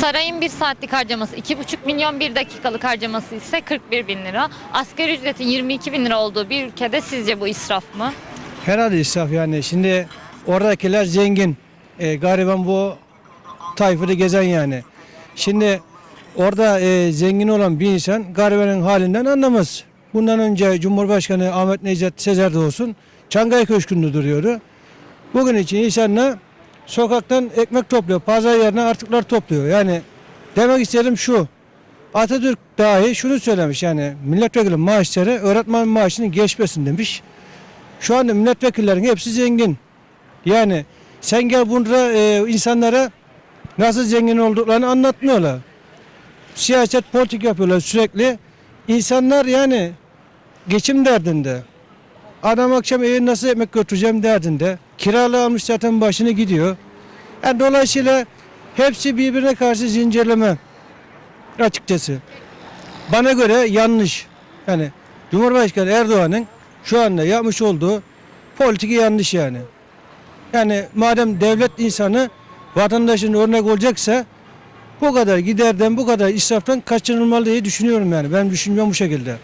Sarayın bir saatlik harcaması 2,5 milyon bir dakikalık harcaması ise 41 bin lira. Asgari ücretin 22 bin lira olduğu bir ülkede sizce bu israf mı? Herhalde israf yani. Şimdi oradakiler zengin. E, gariban bu tayfada gezen yani. Şimdi orada e, zengin olan bir insan garibanın halinden anlamaz. Bundan önce Cumhurbaşkanı Ahmet Necdet Sezer de olsun Çankaya Köşkü'nde duruyordu. Bugün için insanlar sokaktan ekmek topluyor. Pazar yerine artıklar topluyor. Yani demek istedim şu. Atatürk dahi şunu söylemiş yani milletvekili maaşları öğretmen maaşını geçmesin demiş. Şu anda milletvekillerin hepsi zengin. Yani sen gel burada e, insanlara nasıl zengin olduklarını anlatmıyorlar. Siyaset politik yapıyorlar sürekli. İnsanlar yani geçim derdinde. Adam akşam eve nasıl ekmek götüreceğim derdinde. Kiralı almış zaten başını gidiyor. Yani dolayısıyla hepsi birbirine karşı zincirleme açıkçası. Bana göre yanlış. Yani Cumhurbaşkanı Erdoğan'ın şu anda yapmış olduğu politik yanlış yani. Yani madem devlet insanı vatandaşın örnek olacaksa bu kadar giderden bu kadar israftan kaçınılmalı diye düşünüyorum yani. Ben düşünmem bu şekilde.